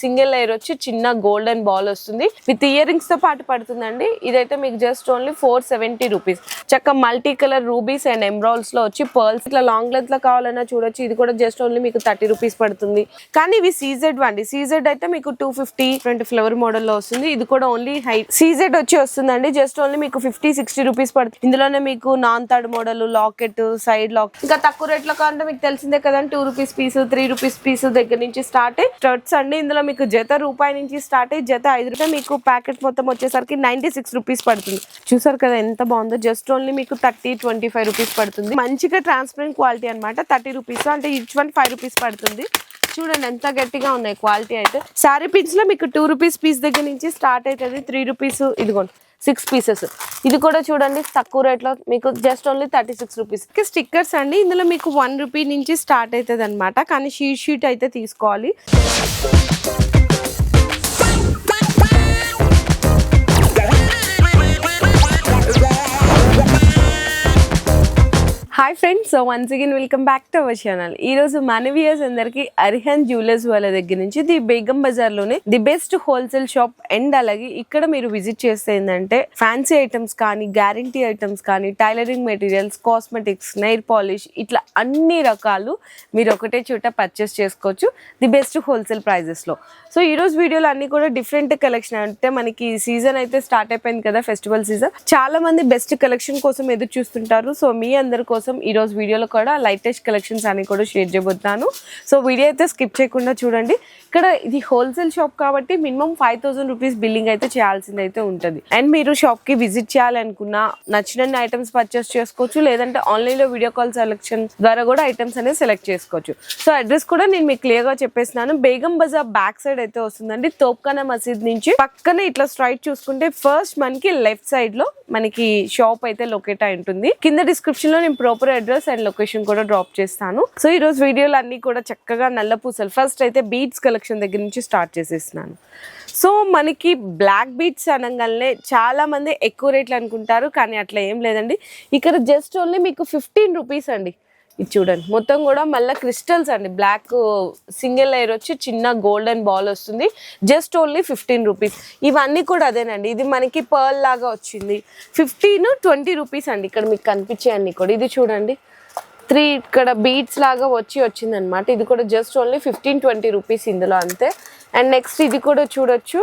Single layer వచ్చి చిన్న golden ball వస్తుంది. విత్ ఇయర్ రింగ్స్తో పాటు పడుతుందండి. ఇదైతే మీకు just only four seventy rupees. చక్క మల్టీ కలర్ రూబీస్ అండ్ ఎంబ్రాయిల్స్లో వచ్చి పర్ల్స్. ఇట్లా లాంగ్ లెంత్లో కావాలన్నా చూడొచ్చు. ఇది కూడా జస్ట్ ఓన్లీ మీకు థర్టీ రూపీస్ పడుతుంది. కానీ ఇవి సీజెడ్ అండి. సీజెడ్ అయితే మీకు టూ ఫిఫ్టీ ట్వంటీ ఫ్లవర్ మోడల్లో వస్తుంది. ఇది కూడా ఓన్లీ హై సీజెడ్ వచ్చి వస్తుందండి. జస్ట్ ఓన్లీ మీకు ఫిఫ్టీ సిక్స్టీ రూపీస్ పడుతుంది. ఇందులోనే మీకు non third model locket side lock. ఇంకా తక్కువ రేట్లో కావాలంటే మీకు తెలిసిందే కదండి. Two rupees piece three rupees piece దగ్గర నుంచి స్టార్ట్ స్టర్ట్స్ అండి. ఇందులో మీకు జత రూపాయి నుంచి స్టార్ట్ అయ్యి జత ఐదు రూపాయలు మీకు ప్యాకెట్ మొత్తం వచ్చేసరికి నైన్టీ సిక్స్ రూపీస్ పడుతుంది. చూసారు కదా ఎంత బాగుందో? జస్ట్ ఓన్లీ మీకు థర్టీ ట్వంటీ ఫైవ్ రూపీస్ పడుతుంది. మంచిగా ట్రాన్స్పరెంట్ క్వాలిటీ అనమాట థర్టీ రూపీస్ అంటే ఈచ్ వన్ ఫైవ్ రూపీస్ పడుతుంది. చూడండి ఎంత గట్టిగా ఉన్నాయి క్వాలిటీ అయితే. శారీ పిన్స్లో మీకు టూ రూపీస్ పీస్ దగ్గర నుంచి స్టార్ట్ అవుతుంది. త్రీ రూపీస్ ఇదిగోండి. సిక్స్ పీసెస్ ఇది కూడా చూడండి తక్కువ రేట్లో మీకు just only thirty six rupees stickers అండి. ఇందులో మీకు వన్ రూపీ నుంచి స్టార్ట్ అవుతుంది అనమాట కానీ షీట్ షీట్ అయితే తీసుకోవాలి. Hi friends so once again welcome back to our channel ఈ రోజు మన వ్యూయర్స్ అందరికి అరిహన్ జ్యువెలర్స్ వాళ్ళ దగ్గర నుంచి the Begum బజార్లోనే the best wholesale shop and అలాగే ఇక్కడ మీరు విజిట్ చేస్తే ఏంటంటే ఫ్యాన్సీ ఐటమ్స్ కానీ గ్యారంటీ ఐటమ్స్ కానీ tailoring materials cosmetics nail polish ఇట్లా అన్ని రకాలు మీరు ఒకటే చోట పర్చేస్ చేసుకోవచ్చు ది బెస్ట్ హోల్సేల్ ప్రైజెస్లో. సో ఈ రోజు వీడియోలో అన్ని కూడా డిఫరెంట్ కలెక్షన్ అంటే మనకి సీజన్ అయితే స్టార్ట్ అయిపోయింది కదా ఫెస్టివల్ సీజన్ చాలా మంది బెస్ట్ కలెక్షన్ కోసం ఎదురు చూస్తుంటారు. సో మీ అందరి కోసం ఈ రోజు వీడియోలో కూడా లైటెస్ట్ కలెక్షన్స్ అని కూడా షేర్ చేయబోతున్నాను. సో వీడియో అయితే స్కిప్ చేయకుండా చూడండి. ఇక్కడ ఇది హోల్సేల్ షాప్ కాబట్టి minimum five thousand rupees billing అయితే చేయాల్సింది అయితే ఉంటుంది. అండ్ మీరు షాప్కి విజిట్ చేయాలనుకున్నా నచ్చిన ఐటమ్స్ పర్చేస్ చేసుకోవచ్చు లేదంటే ఆన్లైన్లో వీడియో కాల్ సెలెక్షన్ ద్వారా కూడా ఐటమ్స్ అనేది సెలెక్ట్ చేసుకోవచ్చు. సో అడ్రస్ కూడా నేను మీకు క్లియర్గా చెప్పేస్తున్నాను. బేగం బజార్ బ్యాక్ సైడ్ అయితే వస్తుందండి. తోప్ఖానా మసీద్ నుంచి పక్కనే ఇట్లా స్ట్రైట్ చూసుకుంటే ఫస్ట్ మనకి లెఫ్ట్ సైడ్లో మనకి షాప్ అయితే లొకేట్ అయి ఉంటుంది. కింద డిస్క్రిప్షన్లో నేను ప్రాపర్ అడ్రస్ అండ్ లొకేషన్ కూడా డ్రాప్ చేస్తాను. సో ఈరోజు వీడియోలు అన్ని కూడా చక్కగా నల్ల పూసలు ఫస్ట్ అయితే బీట్స్ కలెక్షన్ దగ్గర నుంచి స్టార్ట్ చేసేస్తున్నాను. సో మనకి బ్లాక్ బీట్స్ అనగానే చాలా మంది ఎక్కువ రేట్లు అనుకుంటారు కానీ అట్లా ఏం లేదండి. ఇక్కడ జస్ట్ ఓన్లీ మీకు ఫిఫ్టీన్ రూపీస్ అండి. ఇది చూడండి. మొత్తం కూడా మళ్ళీ క్రిస్టల్స్ అండి. బ్లాక్ సింగిల్ లేయర్ వచ్చి చిన్న గోల్డెన్ బాల్ వస్తుంది. జస్ట్ ఓన్లీ ఫిఫ్టీన్ రూపీస్ ఇవన్నీ కూడా అదేనండి. ఇది మనకి పర్ల్ లాగా వచ్చింది. ఫిఫ్టీన్ ట్వంటీ రూపీస్ అండి. ఇక్కడ మీకు కనిపించే అన్ని కూడా. ఇది చూడండి. త్రీ ఇక్కడ బీట్స్ లాగా వచ్చి వచ్చిందనమాట ఇది కూడా just only fifteen twenty rupees ఇందులో అంతే. అండ్ నెక్స్ట్ ఇది కూడా చూడొచ్చు.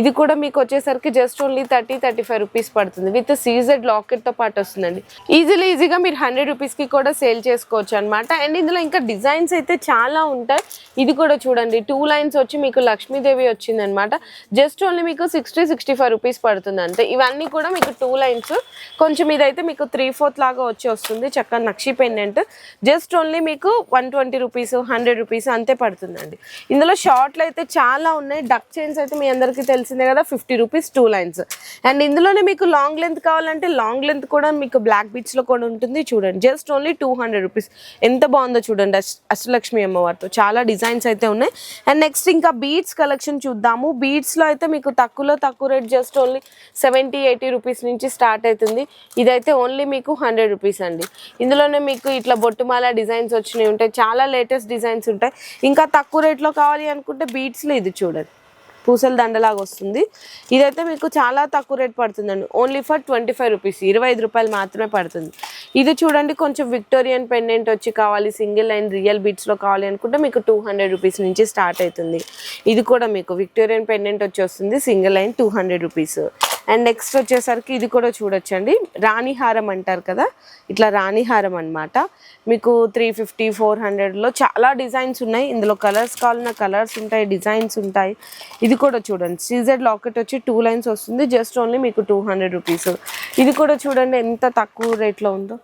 ఇది కూడా మీకు వచ్చేసరికి just only thirty thirty five rupees పడుతుంది విత్ సీజెడ్ లాకెట్తో పాటు వస్తుందండి. ఈజీలీ ఈజీగా మీరు హండ్రెడ్ రూపీస్కి కూడా సేల్ చేసుకోవచ్చు అనమాట అండ్ ఇందులో ఇంకా డిజైన్స్ అయితే చాలా ఉంటాయి. ఇది కూడా చూడండి. టూ లైన్స్ వచ్చి మీకు లక్ష్మీదేవి వచ్చింది అనమాట జస్ట్ ఓన్లీ మీకు సిక్స్టీ సిక్స్టీ ఫైవ్ రూపీస్ పడుతుంది అంతే. ఇవన్నీ కూడా మీకు టూ లైన్స్ కొంచెం ఇదైతే మీకు త్రీ ఫోర్త్ లాగా వచ్చి వస్తుంది. చక్కగా నక్షి పెండెంట్ జస్ట్ ఓన్లీ మీకు one twenty rupees hundred rupees అంతే పడుతుందండి. ఇందులో షార్ట్లు అయితే చాలా ఉన్నాయి. డక్ చైన్స్ అయితే మీ అందరికీ తెలిసిందే కదా fifty rupees two lines and ఇందులోనే మీకు లాంగ్ లెంత్ కావాలంటే లాంగ్ లెంత్ కూడా మీకు బ్లాక్ బీచ్లో కూడా ఉంటుంది. చూడండి just only two hundred rupees ఎంత బాగుందో చూడండి అష్టలక్ష్మి అమ్మవారితో. చాలా డిజైన్స్ అయితే ఉన్నాయి. అండ్ నెక్స్ట్ ఇంకా బీడ్స్ కలెక్షన్ చూద్దాము. బీడ్స్లో అయితే మీకు తక్కువలో తక్కువ rate just only seventy eighty rupees నుంచి స్టార్ట్ అవుతుంది. ఇదైతే ఓన్లీ మీకు హండ్రెడ్ రూపీస్ అండి. ఇందులోనే మీకు ఇట్లా బొట్టుమాల డిజైన్స్ వచ్చినాయి ఉంటాయి. చాలా లేటెస్ట్ డిజైన్స్ ఉంటాయి. ఇంకా తక్కువ రేట్లో కావాలి అనుకుంటే బీడ్స్లో ఇది చూడండి. పూసల దండలాగా వస్తుంది. ఇదైతే మీకు చాలా తక్కువ రేట్ పడుతుందండి. Only for twenty five rupees ఇరవై ఐదు రూపాయలు మాత్రమే పడుతుంది. ఇది చూడండి కొంచెం విక్టోరియన్ పెండెంట్ వచ్చి కావాలి సింగిల్ లైన్ రియల్ బీట్స్లో కావాలి అనుకుంటే మీకు టూ హండ్రెడ్ రూపీస్ నుంచి స్టార్ట్ అవుతుంది. ఇది కూడా మీకు విక్టోరియన్ పెండెంట్ వచ్చి వస్తుంది single line two hundred rupees and next వచ్చేసరికి ఇది కూడా చూడొచ్చండి. రాణిహారం అంటారు కదా? ఇట్లా రాణిహారం అనమాట మీకు త్రీ ఫిఫ్టీ ఫోర్ హండ్రెడ్లో చాలా డిజైన్స్ ఉన్నాయి. ఇందులో కలర్స్ కావాలన్న కలర్స్ ఉంటాయి డిజైన్స్ ఉంటాయి. ఇది కూడా చూడండి. సీజెడ్ లాకెట్ వచ్చి టూ లైన్స్ వస్తుంది. జస్ట్ ఓన్లీ మీకు టూ హండ్రెడ్ రూపీస్. ఇది కూడా చూడండి ఎంత తక్కువ రేట్లో ఉందో.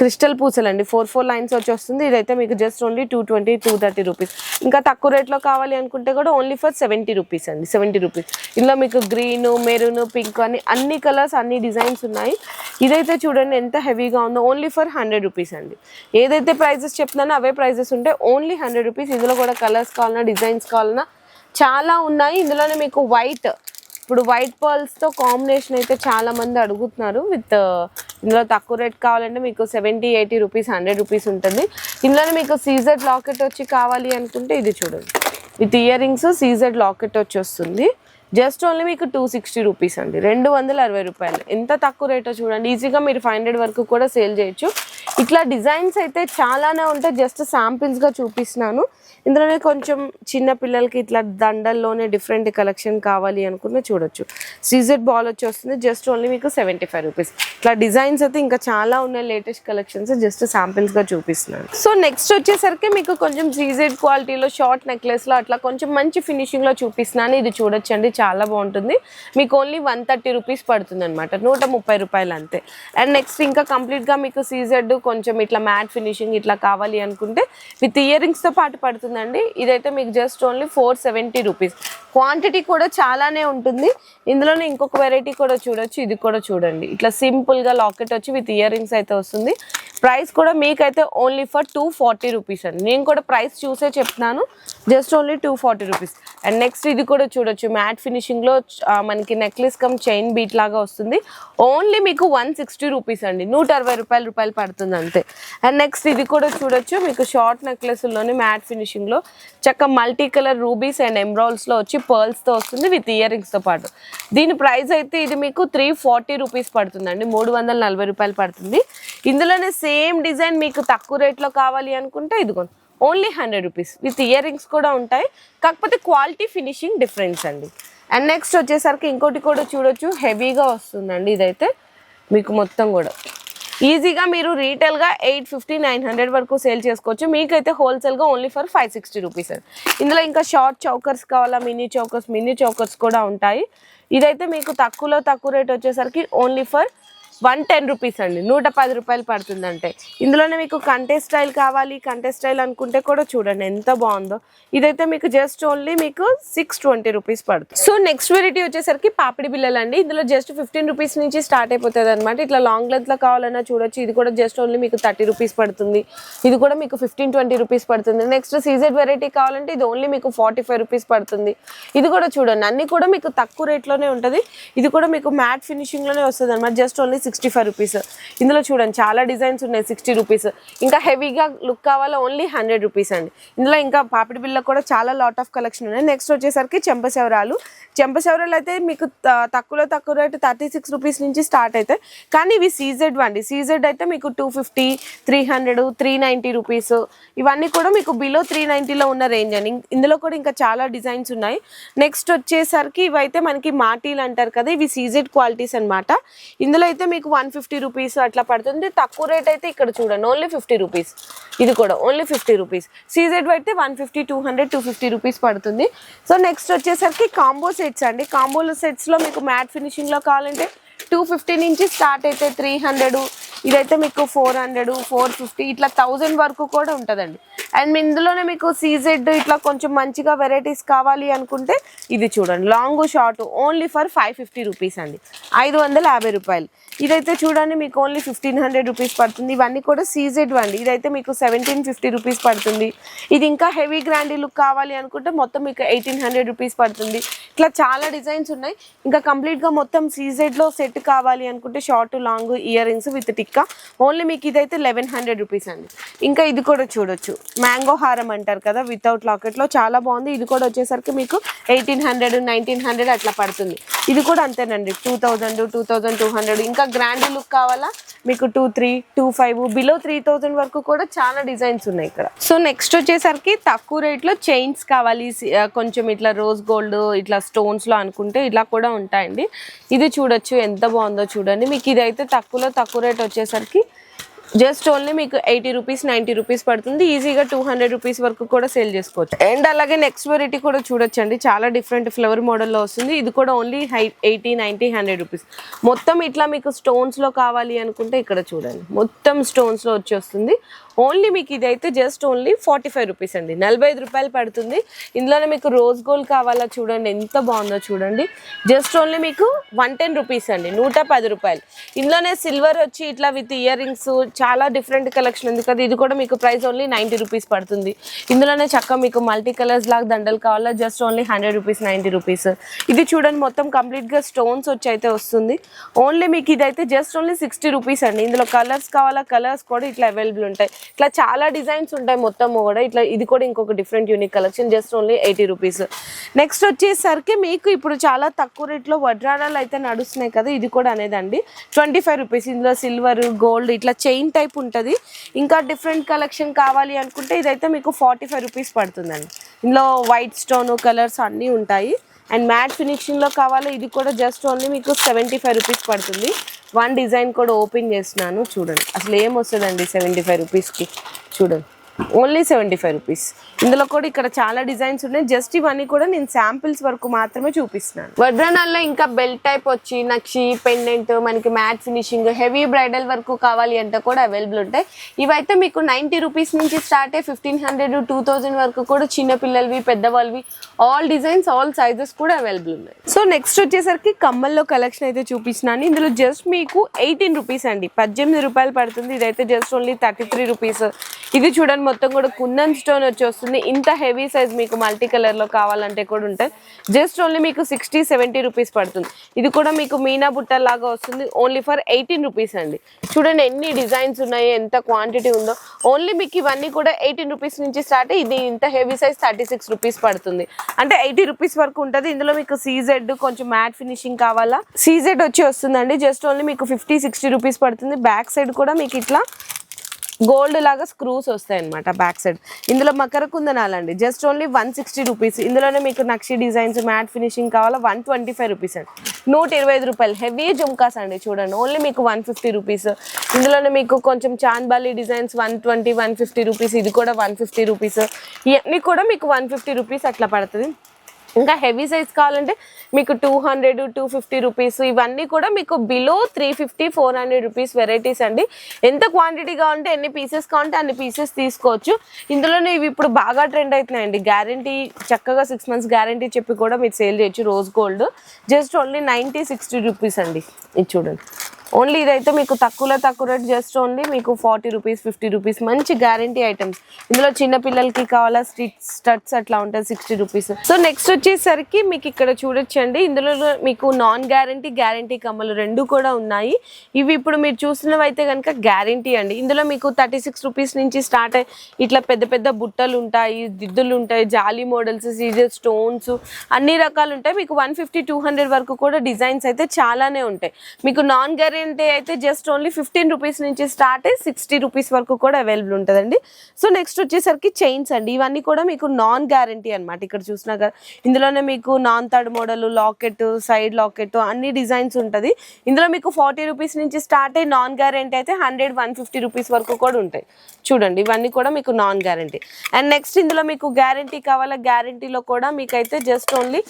క్రిస్టల్ పూసలు అండి ఫోర్ ఫోర్ లైన్స్ వచ్చి వస్తుంది ఇదైతే మీకు just only two twenty two thirty rupees. ఇంకా తక్కువ రేట్లో కావాలి అనుకుంటే కూడా ఓన్లీ ఫర్ సెవెంటీ రూపీస్ అండి. Seventy rupees. ఇందులో మీకు గ్రీన్ మెరూన్ పింక్ అని అన్ని కలర్స్ అన్ని డిజైన్స్ ఉన్నాయి. ఇదైతే చూడండి ఎంత హెవీగా ఉందో. ఓన్లీ ఫర్ హండ్రెడ్ రూపీస్ అండి. ఏదైతే ప్రైజెస్ చెప్తున్నానో అవే ప్రైజెస్ ఉంటాయి ఓన్లీ హండ్రెడ్ రూపీస్. ఇందులో కూడా కలర్స్ కావాలన్నా డిజైన్స్ కావాలన్నా చాలా ఉన్నాయి. ఇందులోనే మీకు వైట్ ఇప్పుడు వైట్ పర్ల్స్తో కాంబినేషన్ అయితే చాలా మంది అడుగుతున్నారు. విత్ uh, ఇందులో తక్కువ రేట్ కావాలంటే మీకు seventy eighty rupees hundred rupees ఉంటుంది. ఇందులోనే మీకు సీజెడ్ లాకెట్ వచ్చి కావాలి అనుకుంటే ఇది చూడండి. With ear rings CZ locket వచ్చి వస్తుంది. జస్ట్ ఓన్లీ మీకు టూ సిక్స్టీ రూపీస్ అండి. రెండు వందల అరవై రూపాయలు. ఎంత తక్కువ రేటో చూడండి. ఈజీగా మీరు ఫైవ్ హండ్రెడ్ వరకు కూడా సేల్ చేయొచ్చు. ఇట్లా డిజైన్స్ అయితే చాలానే ఉంటాయి. జస్ట్ శాంపిల్స్గా చూపిస్తున్నాను. ఇందులోనే కొంచెం చిన్న పిల్లలకి ఇట్లా దండల్లోనే డిఫరెంట్ కలెక్షన్ కావాలి అనుకున్న చూడొచ్చు. సీజెడ్ బాల్ వచ్చి వస్తుంది జస్ట్ ఓన్లీ మీకు సెవెంటీ ఫైవ్ రూపీస్ ఇట్లా డిజైన్స్ అయితే ఇంకా చాలా ఉన్నాయి. లేటెస్ట్ కలెక్షన్స్ జస్ట్ శాంపిల్స్గా చూపిస్తున్నాను. సో నెక్స్ట్ వచ్చేసరికి మీకు కొంచెం సీజెడ్ క్వాలిటీలో షార్ట్ నెక్లెస్లో అట్లా కొంచెం మంచి ఫినిషింగ్లో చూపిస్తున్నాను. ఇది చూడొచ్చండి. చాలా బాగుంటుంది. మీకు ఓన్లీ వన్ థర్టీ రూపీస్ పడుతుంది అనమాట నూట ముప్పై రూపాయలు అంతే. అండ్ నెక్స్ట్ ఇంకా కంప్లీట్గా మీకు సీజెడ్ కొంచెం ఇట్లా మ్యాట్ ఫినిషింగ్ ఇట్లా కావాలి అనుకుంటే విత్ ఇయర్ రింగ్స్తో పాటు పడుతుందండి. ఇదైతే మీకు just only four seventy rupees quantity కూడా చాలానే ఉంటుంది. ఇందులోనే ఇంకొక వెరైటీ కూడా చూడొచ్చు ఇది కూడా చూడండి. ఇట్లా సింపుల్గా లాకెట్ వచ్చి విత్ ఇయర్ రింగ్స్ అయితే వస్తుంది. ప్రైస్ కూడా మీకైతే only for two forty rupees అండి. నేను కూడా ప్రైస్ చూసే చెప్తున్నాను. Just only two forty rupees and next ఇది కూడా చూడొచ్చు. మ్యాట్ ఫినిషింగ్లో మనకి నెక్లెస్ కమ్ చైన్ బీట్ లాగా వస్తుంది. ఓన్లీ మీకు వన్ సిక్స్టీ రూపీస్ అండి. నూట అరవై రూపాయలు రూపాయలు పడుతుంది అంతే. అండ్ నెక్స్ట్ ఇది కూడా చూడొచ్చు. మీకు షార్ట్ నెక్లెస్లోనే మ్యాట్ ఫినిషింగ్లో చక్క మల్టీ కలర్ రూబీస్ అండ్ ఎమ్రాల్స్లో వచ్చి పర్ల్స్తో వస్తుంది విత్ ఇయర్ రింగ్స్తో పాటు. దీని ప్రైస్ అయితే ఇది మీకు త్రీ ఫార్టీ రూపీస్ పడుతుందండి. మూడు వందల నలభై రూపాయలు పడుతుంది. ఇందులోనే సేమ్ డిజైన్ మీకు తక్కువ రేట్లో కావాలి అనుకుంటే ఇదిగోండి. Only hundred rupees. With ear rings కూడా ఉంటాయి. కాకపోతే క్వాలిటీ ఫినిషింగ్ డిఫరెన్స్ అండి. అండ్ నెక్స్ట్ వచ్చేసరికి ఇంకోటి కూడా చూడొచ్చు. హెవీగా వస్తుందండి ఇదైతే. మీకు మొత్తం కూడా. ఈజీగా మీరు రీటైల్గా ఎయిట్ ఫిఫ్టీ నైన్ హండ్రెడ్ వరకు సేల్ చేసుకోవచ్చు. మీకైతే హోల్సేల్గా only for five sixty rupees ఇందులో ఇంకా షార్ట్ చౌకర్స్ కావాలా మినీ చౌకర్స్ మినీ చౌకర్స్ కూడా ఉంటాయి. ఇదైతే మీకు తక్కువలో తక్కువ రేట్ వచ్చేసరికి only for one ten rupees అండి. నూట పది రూపాయలు పడుతుందంటే. ఇందులోనే మీకు కంటే స్టైల్ కావాలి కంటే స్టైల్ అనుకుంటే కూడా చూడండి ఎంత బాగుందో. ఇదైతే మీకు జస్ట్ ఓన్లీ మీకు సిక్స్ ట్వంటీ రూపీస్ పడుతుంది. సో నెక్స్ట్ వెరైటీ వచ్చేసరికి పాపిడి బిల్లలు అండి ఇందులో జస్ట్ ఫిఫ్టీన్ రూపీస్ నుంచి స్టార్ట్ అయిపోతుంది అనమాట ఇట్లా లాంగ్ లెంత్లో కావాలన్నా చూడొచ్చు. ఇది కూడా జస్ట్ ఓన్లీ మీకు థర్టీ రూపీస్ పడుతుంది. ఇది కూడా మీకు ఫిఫ్టీన్ ట్వంటీ రూపీస్ పడుతుంది. నెక్స్ట్ సీజెడ్ వెరైటీ కావాలంటే ఇది ఓన్లీ మీకు ఫార్టీ ఫైవ్ రూపీస్ పడుతుంది. ఇది కూడా చూడండి. అన్ని కూడా మీకు తక్కువ రేట్లోనే ఉంటుంది. ఇది కూడా మీకు మ్యాట్ ఫినిషింగ్లోనే వస్తుంది అనమాట just only sixty five rupees ఇందులో చూడండి చాలా డిజైన్స్ ఉన్నాయి సిక్స్టీ రూపీస్ ఇంకా హెవీగా లుక్ కావాలా ఓన్లీ హండ్రెడ్ రూపీస్ అండి. ఇందులో ఇంకా పాపిడి బిల్ల కూడా చాలా లాట్ ఆఫ్ కలెక్షన్ ఉన్నాయి. నెక్స్ట్ వచ్చేసరికి చెంపశవరాలు. చెంపశవరాలు అయితే మీకు తక్కువలో తక్కువ రేటు థర్టీ సిక్స్ రూపీస్ నుంచి స్టార్ట్ అవుతాయి కానీ ఇవి సీజెడ్ అండి. సీజెడ్ అయితే మీకు two fifty three hundred three ninety rupees ఇవన్నీ కూడా మీకు బిలో త్రీ నైంటీలో ఉన్న రేంజ్ అండి. ఇందులో కూడా ఇంకా చాలా డిజైన్స్ ఉన్నాయి. నెక్స్ట్ వచ్చేసరికి ఇవైతే మనకి మాటీలు అంటారు కదా ఇవి సీజెడ్ క్వాలిటీస్ అన్నమాట. ఇందులో అయితే మీకు మీకు వన్ ఫిఫ్టీ రూపీస్ అట్లా పడుతుంది. తక్కువ రేట్ అయితే ఇక్కడ చూడండి ఓన్లీ ఫిఫ్టీ రూపీస్ ఇది కూడా ఓన్లీ ఫిఫ్టీ రూపీస్ సీజెడ్ అయితే one fifty two hundred two fifty rupees పడుతుంది. సో నెక్స్ట్ వచ్చేసరికి కాంబో సెట్స్ అండి. కాంబో సెట్స్లో మీకు మ్యాట్ ఫినిషింగ్లో కావాలంటే టూ ఫిఫ్టీ నుంచి స్టార్ట్ అయితే త్రీ హండ్రెడ్ ఇదైతే మీకు ఫోర్ హండ్రెడ్ ఫోర్ ఫిఫ్టీ ఇట్లా థౌజండ్ వరకు కూడా ఉంటుందండి. అండ్ ఇందులోనే మీకు సీజెడ్ ఇట్లా కొంచెం మంచిగా వెరైటీస్ కావాలి అనుకుంటే ఇది చూడండి. Long short only for five fifty rupees అండి. ఐదు వందల యాభై రూపాయలు. ఇదైతే చూడండి మీకు ఓన్లీ ఫిఫ్టీన్ హండ్రెడ్ రూపీస్ పడుతుంది. ఇవన్నీ కూడా సీజెడ్ అండి. ఇదైతే మీకు సెవెంటీన్ ఫిఫ్టీ రూపీస్ పడుతుంది. ఇది ఇంకా హెవీ గ్రాండీ లుక్ కావాలి అనుకుంటే మొత్తం మీకు ఎయిటీన్ హండ్రెడ్ రూపీస్ పడుతుంది. ఇట్లా చాలా డిజైన్స్ ఉన్నాయి. ఇంకా కంప్లీట్గా మొత్తం సీజెడ్లో సెట్ కావాలి అనుకుంటే short long ear rings with tikka. Only మీకు ఇదైతే లెవెన్ హండ్రెడ్ రూపీస్ అండి. ఇంకా ఇది కూడా చూడొచ్చు. మ్యాంగో హారం అంటారు కదా వితౌట్ లాకెట్లో చాలా బాగుంది. ఇది కూడా వచ్చేసరికి మీకు ఎయిటీన్ హండ్రెడ్ నైన్టీన్ హండ్రెడ్ అట్లా పడుతుంది. ఇది కూడా అంతేనండి. Two thousand two thousand two hundred. ఇంకా గ్రాండ్ లుక్ కావాలా? మీకు two three two five below three thousand వరకు కూడా చాలా డిజైన్స్ ఉన్నాయి ఇక్కడ. సో నెక్స్ట్ వచ్చేసరికి తక్కువ రేట్లో చైన్స్ కావాలి. సి- కొంచెం ఇట్లా రోజ్ గోల్డ్ ఇట్లా స్టోన్స్లో అనుకుంటే ఇలా కూడా ఉంటాయండి. ఇది చూడొచ్చు ఎంత బాగుందో చూడండి. మీకు ఇదైతే తక్కువలో తక్కువ రేట్ వచ్చేసరికి జస్ట్ ఓన్లీ మీకు ఎయిటీ రూపీస్ నైంటీ రూపీస్ పడుతుంది. ఈజీగా టూ హండ్రెడ్ రూపీస్ వరకు కూడా సేల్ చేసుకోవచ్చు. అండ్ అలాగే నెక్స్ట్ వెరైటీ కూడా చూడొచ్చండి. చాలా డిఫరెంట్ ఫ్లవర్ మోడల్లో వస్తుంది. ఇది కూడా only high eighty ninety hundred rupees మొత్తం ఇట్లా మీకు స్టోన్స్లో కావాలి అనుకుంటే ఇక్కడ చూడండి. మొత్తం స్టోన్స్లో వచ్చి వస్తుంది ఓన్లీ మీకు ఇదైతే just only forty five rupees అండి. నలభై ఐదు రూపాయలు పడుతుంది. ఇందులోనే మీకు రోజ్ గోల్డ్ కావాలా చూడండి ఎంత బాగుందో చూడండి. జస్ట్ ఓన్లీ మీకు వన్ టెన్ రూపీస్ అండి నూట పది రూపాయలు. ఇందులోనే సిల్వర్ వచ్చి ఇట్లా విత్ ఇయర్ రింగ్స్ చాలా డిఫరెంట్ కలెక్షన్ ఉంది కదా ఇది కూడా మీకు ప్రైస్ ఓన్లీ నైంటీ రూపీస్ పడుతుంది. ఇందులోనే చక్క మీకు మల్టీ కలర్స్ లాగా దండలు కావాలా just only hundred rupees ninety rupees. ఇది చూడండి మొత్తం కంప్లీట్గా స్టోన్స్ వచ్చి అయితే వస్తుంది. ఓన్లీ మీకు ఇదైతే జస్ట్ ఓన్లీ సిక్స్టీ రూపీస్ అండి. ఇందులో కలర్స్ కావాలా కలర్స్ కూడా ఇట్లా అవైలబుల్ ఉంటాయి. ఇట్లా చాలా డిజైన్స్ ఉంటాయి మొత్తం కూడా. ఇట్లా ఇది కూడా ఇంకొక different unique collection just only eighty rupees next వచ్చేసరికి మీకు ఇప్పుడు చాలా తక్కువ రేట్లో వడ్రాడాలు అయితే నడుస్తున్నాయి కదా ఇది కూడా అనేదండి. ట్వంటీ ఫైవ్ రూపీస్ ఇందులో సిల్వర్ గోల్డ్ ఇట్లా చైన్ టైప్ ఉంటుంది. ఇంకా డిఫరెంట్ కలెక్షన్ కావాలి అనుకుంటే ఇదైతే మీకు ఫార్టీ ఫైవ్ రూపీస్ పడుతుందండి. ఇందులో వైట్ స్టోన్ కలర్స్ అన్నీ ఉంటాయి. అండ్ మ్యాట్ ఫినిషింగ్లో కావాలి ఇది కూడా జస్ట్ ఓన్లీ మీకు సెవెంటీ ఫైవ్ రూపీస్ పడుతుంది. వన్ డిజైన్ కూడా ఓపెన్ చేస్తున్నాను. చూడండి. అసలు ఏం వస్తుందండి సెవెంటీ ఫైవ్ రూపీస్కి చూడండి. Only seventy five rupees. ఇందులో కూడా ఇక్కడ చాలా డిజైన్స్ ఉన్నాయి. జస్ట్ ఇవన్నీ కూడా నేను శాంపిల్స్ వరకు మాత్రమే చూపిస్తున్నాను. వడ్రనాల్లో ఇంకా బెల్ట్ టైప్ వచ్చి నక్షి పెండెంట్ మనకి మ్యాట్ ఫినిషింగ్ హెవీ బ్రైడల్ వరకు కావాలి అంటే కూడా అవైలబుల్ ఉంటాయి. ఇవైతే మీకు నైంటీ రూపీస్ నుంచి స్టార్ట్ అయ్యి ఫిఫ్టీన్ హండ్రెడ్ టూ థౌజండ్ వరకు కూడా చిన్న పిల్లలవి పెద్దవాళ్ళవి ఆల్ డిజైన్స్ ఆల్ సైజెస్ కూడా అవైలబుల్ ఉన్నాయి. సో నెక్స్ట్ వచ్చేసరికి కమ్మల్లో కలెక్షన్ అయితే చూపించినాను ఇందులో జస్ట్ మీకు ఎయిటీన్ రూపీస్ అండి. పద్దెనిమిది రూపాయలు పడుతుంది. ఇదైతే just only thirty three rupees. ఇది చూడండి మొత్తం కూడా కుందన్ స్టోన్ వచ్చి వస్తుంది ఇంత హెవీ సైజ్ మీకు మల్టీ కలర్లో కావాలంటే కూడా ఉంటుంది జస్ట్ ఓన్లీ మీకు సిక్స్టీ సెవెంటీ రూపీస్ పడుతుంది. ఇది కూడా మీకు మీనా బుట్ట లాగా వస్తుంది. ఓన్లీ ఫర్ ఎయిటీన్ రూపీస్ అండి. చూడండి ఎన్ని డిజైన్స్ ఉన్నాయి ఎంత క్వాంటిటీ ఉందో. ఓన్లీ మీకు ఇవన్నీ కూడా ఎయిటీన్ రూపీస్ నుంచి స్టార్ట్ ఇది ఇంత heavy size thirty six rupees పడుతుంది. అంటే ఎయిటీ రూపీస్ వరకు ఉంటుంది. ఇందులో మీకు సీజెడ్ కొంచెం మ్యాట్ ఫినిషింగ్ కావాలా? సీజెడ్ వచ్చి వస్తుందండి. జస్ట్ ఓన్లీ మీకు ఫిఫ్టీ సిక్స్టీ రూపీస్ పడుతుంది. బ్యాక్ సైడ్ కూడా మీకు ఇట్లా గోల్డ్ లాగా స్క్రూస్ వస్తాయి అనమాట బ్యాక్ సైడ్. ఇందులో మకర కుందనాలండి. Just only one sixty rupees. ఇందులోనే మీకు నక్షి డిజైన్స్ మ్యాట్ ఫినిషింగ్ కావాలా? వన్ ట్వంటీ ఫైవ్ రూపీస్ అండి. నూట ఇరవై ఐదు రూపాయలు. హెవీ జుమ్కాస్ అండి చూడండి. ఓన్లీ మీకు వన్ ఫిఫ్టీ రూపీస్. ఇందులోనే మీకు కొంచెం chandbali designs one twenty one fifty rupees. ఇది కూడా వన్ ఫిఫ్టీ రూపీస్. ఇవన్నీ కూడా మీకు వన్ ఫిఫ్టీ రూపీస్ అట్లా పడుతుంది. ఇంకా హెవీ సైజ్ కావాలంటే మీకు two hundred two fifty rupees ఇవన్నీ కూడా మీకు below three fifty four hundred rupees varieties అండి. ఎంత క్వాంటిటీ కావాలంటే ఎన్ని పీసెస్ కావాలంటే అన్ని పీసెస్ తీసుకోవచ్చు. ఇందులోనే ఇవి ఇప్పుడు బాగా ట్రెండ్ అవుతున్నాయండి. గ్యారంటీ చక్కగా సిక్స్ మంత్స్ గ్యారంటీ చెప్పి కూడా మీరు సేల్ చేయొచ్చు. Rose gold just only ninety sixty rupees అండి. ఇది చూడండి. ఓన్లీ ఇదైతే మీకు తక్కువలో తక్కువ రేట్ జస్ట్ ఓన్లీ మీకు ఫార్టీ రూపీస్ ఫిఫ్టీ రూపీస్ మంచి గ్యారంటీ ఐటమ్స్ ఇందులో చిన్న పిల్లలకి కావాలా స్టిచ్ స్టడ్స్ అట్లా ఉంటుంది సిక్స్టీ రూపీస్. సో నెక్స్ట్ వచ్చేసరికి మీకు ఇక్కడ చూడొచ్చండి. ఇందులో మీకు నాన్ గ్యారంటీ గ్యారంటీ కమ్మలు రెండు కూడా ఉన్నాయి. ఇవి ఇప్పుడు మీరు చూసినవి అయితే కనుక గ్యారంటీ అండి. ఇందులో మీకు థర్టీ సిక్స్ రూపీస్ నుంచి స్టార్ట్ అయ్యి ఇట్లా పెద్ద పెద్ద బుట్టలు ఉంటాయి దిద్దులు ఉంటాయి జాలీ మోడల్స్ సీజర్ స్టోన్స్ అన్ని రకాలు ఉంటాయి. మీకు వన్ ఫిఫ్టీ టూ హండ్రెడ్ వరకు కూడా డిజైన్స్ అయితే చాలానే ఉంటాయి. మీకు నాన్ గ్యారంటీ అయితే జస్ట్ ఓన్లీ ఫిఫ్టీన్ రూపీస్ నుంచి స్టార్ట్ అయ్యి సిక్స్టీ రూపీస్ వరకు కూడా అవైలబుల్ ఉంటుందండి. సో నెక్స్ట్ వచ్చేసరికి చైన్స్ అండి. ఇవన్నీ కూడా మీకు నాన్ గ్యారంటీ అనమాట ఇక్కడ చూసినా కదా ఇందులోనే మీకు non third model locket side locket అన్ని డిజైన్స్ ఉంటుంది. ఇందులో మీకు ఫార్టీ రూపీస్ నుంచి స్టార్ట్ అయ్యి నాన్ గ్యారంటీ అయితే హండ్రెడ్ వన్ ఫిఫ్టీ రూపీస్ వరకు కూడా ఉంటాయి. చూడండి ఇవన్నీ కూడా మీకు నాన్ గ్యారంటీ అండ్ నెక్స్ట్ ఇందులో మీకు గ్యారంటీ కావాలా? గ్యారంటీలో కూడా మీకైతే జస్ట్ ఓన్లీ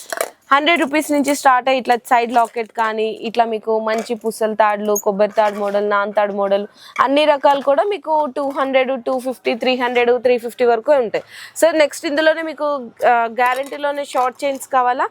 హండ్రెడ్ రూపీస్ నుంచి స్టార్ట్ అయ్యి ఇట్లా సైడ్ లాకెట్ కానీ ఇట్లా మీకు మంచి పుసల తాడులు కొబ్బరి తాడు మోడల్ నాన్ తాడు మోడల్ అన్ని రకాలు కూడా మీకు two hundred two fifty three hundred three fifty వరకు ఉంటాయి. సో నెక్స్ట్ ఇందులోనే మీకు గ్యారంటీలోనే షార్ట్ చైన్స్ కావాలా?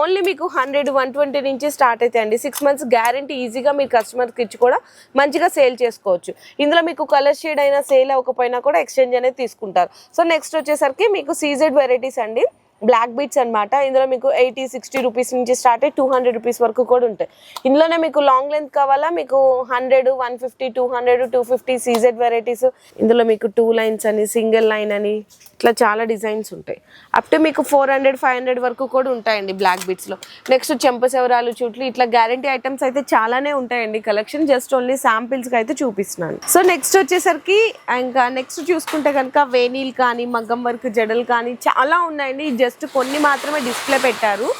ఓన్లీ మీకు హండ్రెడ్ వన్ ట్వంటీ నుంచి స్టార్ట్ అవుతాయండి. సిక్స్ మంత్స్ గ్యారంటీ ఈజీగా మీరు కస్టమర్కి ఇచ్చి కూడా మంచిగా సేల్ చేసుకోవచ్చు. ఇందులో మీకు కలర్ షేడ్ అయినా సేల్ అవ్వకపోయినా కూడా ఎక్స్చేంజ్ అనేది తీసుకుంటారు. సో నెక్స్ట్ వచ్చేసరికి మీకు సీజెడ్ వెరైటీస్ అండి. బ్లాక్ బీట్స్ అనమాట ఇందులో మీకు ఎయిటీ సిక్స్టీ రూపీస్ నుంచి స్టార్ట్ అయ్యి టూ హండ్రెడ్ రూపీస్ వరకు కూడా ఉంటాయి. ఇందులోనే మీకు లాంగ్ లెంత్ కావాలా? మీకు hundred one fifty two hundred two fifty CZ varieties ఇందులో మీకు టూ లైన్స్ అని సింగిల్ లైన్ అని ఇట్లా చాలా డిజైన్స్ ఉంటాయి. అప్ టు మీకు ఫోర్ హండ్రెడ్ ఫైవ్ హండ్రెడ్ వరకు కూడా ఉంటాయండి బ్లాక్ బీట్స్లో నెక్స్ట్ చెంపసెవరాలు చూట్లు ఇట్లా గ్యారంటీ ఐటమ్స్ అయితే చాలానే ఉంటాయండి కలెక్షన్ జస్ట్ ఓన్లీ శాంపిల్స్కి అయితే చూపిస్తున్నాను. సో నెక్స్ట్ వచ్చేసరికి ఇంకా నెక్స్ట్ చూసుకుంటే కనుక వేనీలు కానీ మగ్గం వర్క్ జడలు కానీ చాలా ఉన్నాయండి. జస్ట్ కొన్ని మాత్రమే డిస్ప్లే పెట్టారు.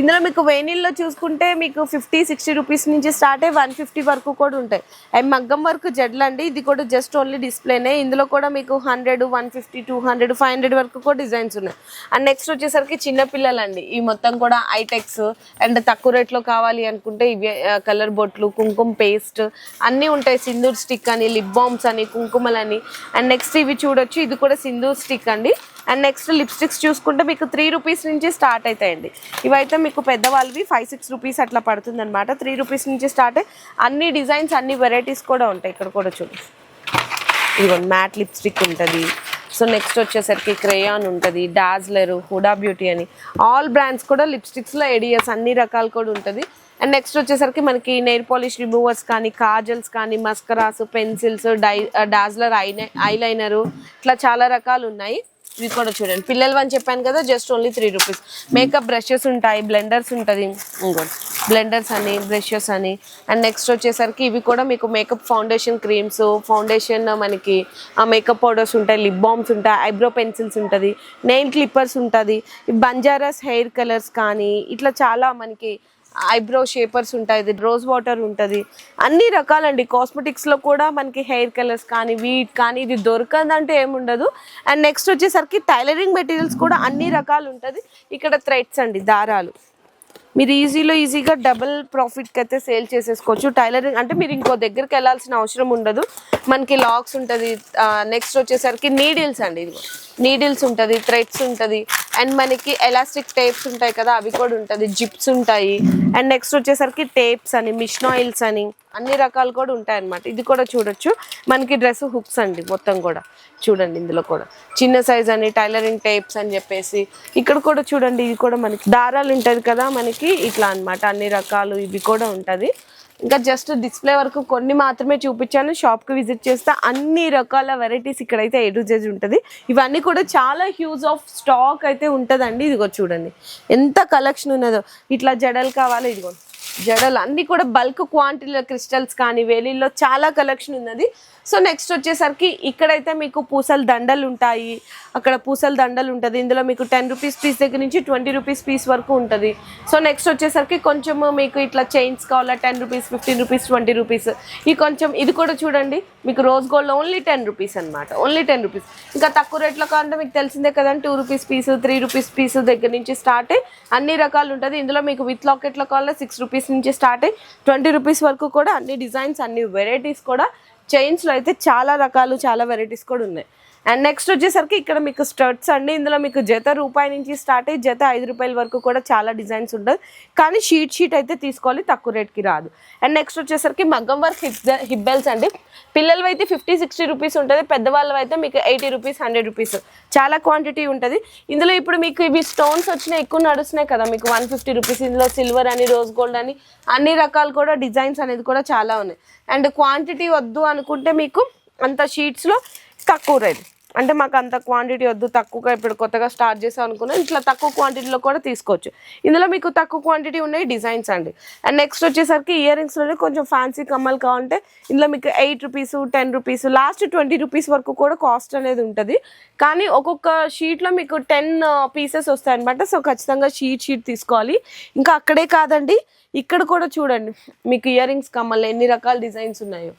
ఇందులో మీకు వేణిల్లో చూసుకుంటే మీకు ఫిఫ్టీ సిక్స్టీ రూపీస్ నుంచి స్టార్ట్ అయ్యి వన్ ఫిఫ్టీ వరకు కూడా ఉంటాయి. అవి మగ్గం వరకు జడ్లు అండి. ఇది కూడా జస్ట్ ఓన్లీ డిస్ప్లేనే. ఇందులో కూడా మీకు hundred one fifty two hundred five hundred వరకు కూడా డిజైన్స్ ఉన్నాయి. అండ్ నెక్స్ట్ వచ్చేసరికి చిన్న పిల్లలండి. ఈ మొత్తం కూడా ఐటెక్స్ అండ్ తక్కువ రేట్లో కావాలి అనుకుంటే ఇవి కలర్ బొట్లు కుంకుమ పేస్ట్ అన్నీ ఉంటాయి. సింధూర్ స్టిక్ అని లిప్ బామ్స్ అని కుంకుమలని. అండ్ నెక్స్ట్ ఇవి చూడొచ్చు. ఇది కూడా సింధూర్ స్టిక్ అండి. అండ్ నెక్స్ట్ లిప్స్టిక్స్ చూసుకుంటే మీకు త్రీ రూపీస్ నుంచి స్టార్ట్ అవుతాయండి ఇవైతే మీకు పెద్దవాళ్ళవి ఫైవ్ సిక్స్ రూపీస్ అట్లా పడుతుంది అనమాట త్రీ రూపీస్ నుంచి స్టార్ట్ అన్ని డిజైన్స్ అన్ని వెరైటీస్ కూడా ఉంటాయి. ఇక్కడ కూడా చూడండి ఇదిగోండి మ్యాట్ లిప్స్టిక్ ఉంటుంది. సో నెక్స్ట్ వచ్చేసరికి క్రేయాన్ ఉంటుంది. డాజ్లర్ హుడా బ్యూటీ అని. ఆల్ బ్రాండ్స్ కూడా లిప్స్టిక్స్లో ఎడియస్ అన్ని రకాలు కూడా ఉంటుంది. అండ్ నెక్స్ట్ వచ్చేసరికి మనకి నెయిల్ పాలిష్ రిమూవర్స్ కానీ కాజల్స్ కానీ మస్కరాస్ పెన్సిల్స్ డై డాజ్లర్ ఐ ఐలైనరు ఇట్లా చాలా రకాలు ఉన్నాయి. ఇవి కూడా చూడండి. పిల్లలు అని చెప్పాను కదా just only three rupees makeup brushes ఉంటాయి బ్లెండర్స్ ఉంటుంది. ఇంకోటి బ్లెండర్స్ అని బ్రషెస్ అని. అండ్ నెక్స్ట్ వచ్చేసరికి ఇవి కూడా మీకు మేకప్ ఫౌండేషన్ క్రీమ్స్ ఫౌండేషన్ మనకి ఆ మేకప్ పౌడర్స్ ఉంటాయి లిప్ బామ్స్ ఉంటాయి ఐబ్రో పెన్సిల్స్ ఉంటుంది నెయిల్ క్లిప్పర్స్ ఉంటుంది. బంజారాస్ హెయిర్ కలర్స్ కానీ ఇట్లా చాలా మనకి ఐబ్రో షేపర్స్ ఉంటాయి ఇది రోజ్ వాటర్ ఉంటుంది. అన్ని రకాలండి. కాస్మెటిక్స్లో కూడా మనకి హెయిర్ కలర్స్ కానీ వీట్ కానీ ఇది దొరకదంటే ఏముండదు. అండ్ నెక్స్ట్ వచ్చేసరికి టైలరింగ్ మెటీరియల్స్ కూడా అన్ని రకాలు ఉంటుంది. ఇక్కడ థ్రెడ్స్ అండి దారాలు. మీరు ఈజీలో ఈజీగా డబుల్ ప్రాఫిట్కి అయితే సేల్ చేసేసుకోవచ్చు. టైలరింగ్ అంటే మీరు ఇంకో దగ్గరికి వెళ్ళాల్సిన అవసరం ఉండదు. మనకి లాక్స్ ఉంటుంది. నెక్స్ట్ వచ్చేసరికి నీడిల్స్ అండి ఇది నీడిల్స్ ఉంటుంది థ్రెడ్స్ ఉంటుంది. అండ్ మనకి ఎలాస్టిక్ టేప్స్ ఉంటాయి కదా అవి కూడా ఉంటుంది. జిప్స్ ఉంటాయి. అండ్ నెక్స్ట్ వచ్చేసరికి టేప్స్ అని మిషన్ ఆయిల్స్ అని అన్ని రకాలు కూడా ఉంటాయి అన్నమాట ఇది కూడా చూడొచ్చు. మనకి డ్రెస్ హుక్స్ అండి మొత్తం కూడా. చూడండి ఇందులో కూడా. చిన్న సైజ్ అని టైలరింగ్ టేప్స్ అని చెప్పేసి. ఇక్కడ కూడా చూడండి ఇది కూడా మనకి దారాలు ఉంటుంది కదా మనకి ఇట్లా అన్నమాట అన్ని రకాలు ఇవి కూడా ఉంటుంది. ఇంకా జస్ట్ డిస్ప్లే వరకు కొన్ని మాత్రమే చూపించాను షాప్కి విజిట్ చేస్తే అన్ని రకాల వెరైటీస్ ఇక్కడైతే ఏ ఉంటుంది. ఇవన్నీ కూడా చాలా హ్యూజ్ ఆఫ్ స్టాక్ అయితే ఉంటుందండి ఇదిగో చూడండి. ఎంత కలెక్షన్ ఉన్నదో. ఇట్లా జడలు కావాలి ఇదిగో. జడలు అన్ని కూడా బల్క్ క్వాంటిటీలో క్రిస్టల్స్ కానీ వేలీల్లో చాలా కలెక్షన్ ఉన్నది. సో నెక్స్ట్ వచ్చేసరికి ఇక్కడైతే మీకు పూసల దండలు ఉంటాయి. అక్కడ పూసల దండలు ఉంటుంది. ఇందులో మీకు టెన్ రూపీస్ పీస్ దగ్గర నుంచి ట్వంటీ రూపీస్ పీస్ వరకు ఉంటుంది. సో నెక్స్ట్ వచ్చేసరికి కొంచెం మీకు ఇట్లా చైన్స్ కావాలా ten rupees fifteen rupees twenty rupees. ఈ కొంచెం ఇది కూడా చూడండి. మీకు rose gold only ten rupees అనమాట ఓన్లీ టెన్ రూపీస్. ఇంకా తక్కువ రేట్లో కావాలంటే మీకు తెలిసిందే కదండి two rupees piece three rupees piece దగ్గర నుంచి స్టార్ట్ అయ్యి అన్ని రకాలు ఉంటుంది. ఇందులో మీకు విత్ లాకెట్లో కావాలా సిక్స్ రూపీస్ నుంచి స్టార్ట్ అయ్యి ట్వంటీ రూపీస్ వరకు కూడా అన్ని డిజైన్స్ అన్ని వెరైటీస్ కూడా చైన్స్లో అయితే చాలా రకాలు చాలా వెరైటీస్ కూడా ఉన్నాయి. అండ్ నెక్స్ట్ వచ్చేసరికి ఇక్కడ మీకు స్టర్ట్స్ అండి. ఇందులో మీకు జత రూపాయి నుంచి స్టార్ట్ అయ్యి జత ఐదు రూపాయల వరకు కూడా చాలా డిజైన్స్ ఉంటుంది కానీ షీట్ షీట్ అయితే తీసుకోవాలి తక్కువ రేట్కి రాదు. అండ్ నెక్స్ట్ వచ్చేసరికి మగ్గం వర్క్ హిప్ హిబ్బెల్స్ అండి. పిల్లలు అయితే ఫిఫ్టీ సిక్స్టీ రూపీస్ ఉంటుంది. పెద్దవాళ్ళు అయితే మీకు ఎయిటీ రూపీస్ హండ్రెడ్ రూపీస్ చాలా క్వాంటిటీ ఉంటుంది. ఇందులో ఇప్పుడు మీకు ఇవి స్టోన్స్ వచ్చినాయి ఎక్కువ నడుస్తున్నాయి కదా మీకు. వన్ ఫిఫ్టీ రూపీస్ ఇందులో సిల్వర్ అని రోజ్ గోల్డ్ అని అన్ని రకాలు కూడా డిజైన్స్ అనేది కూడా చాలా ఉన్నాయి. అండ్ క్వాంటిటీ వద్దు అనుకుంటే మీకు అంత షీట్స్లో తక్కువ రేట్ అంటే మాకు అంత క్వాంటిటీ వద్దు తక్కువగా ఇప్పుడు కొత్తగా స్టార్ట్ చేసాం అనుకున్నా ఇట్లా తక్కువ క్వాంటిటీలో కూడా తీసుకోవచ్చు. ఇందులో మీకు తక్కువ క్వాంటిటీ ఉన్నాయి డిజైన్స్ అండి. అండ్ నెక్స్ట్ వచ్చేసరికి ఇయర్ రింగ్స్లోనే కొంచెం ఫ్యాన్సీ కమ్మలు కావాలంటే ఇందులో మీకు eight rupees ten rupees last twenty rupees వరకు కూడా కాస్ట్ అనేది ఉంటుంది. కానీ ఒక్కొక్క షీట్లో మీకు టెన్ పీసెస్ uh, వస్తాయన్నమాట. సో ఖచ్చితంగా షీట్ షీట్ తీసుకోవాలి. ఇంకా అక్కడే కాదండి ఇక్కడ కూడా చూడండి మీకు ఇయర్ రింగ్స్ కమ్మల్లో ఎన్ని రకాల డిజైన్స్ ఉన్నాయో.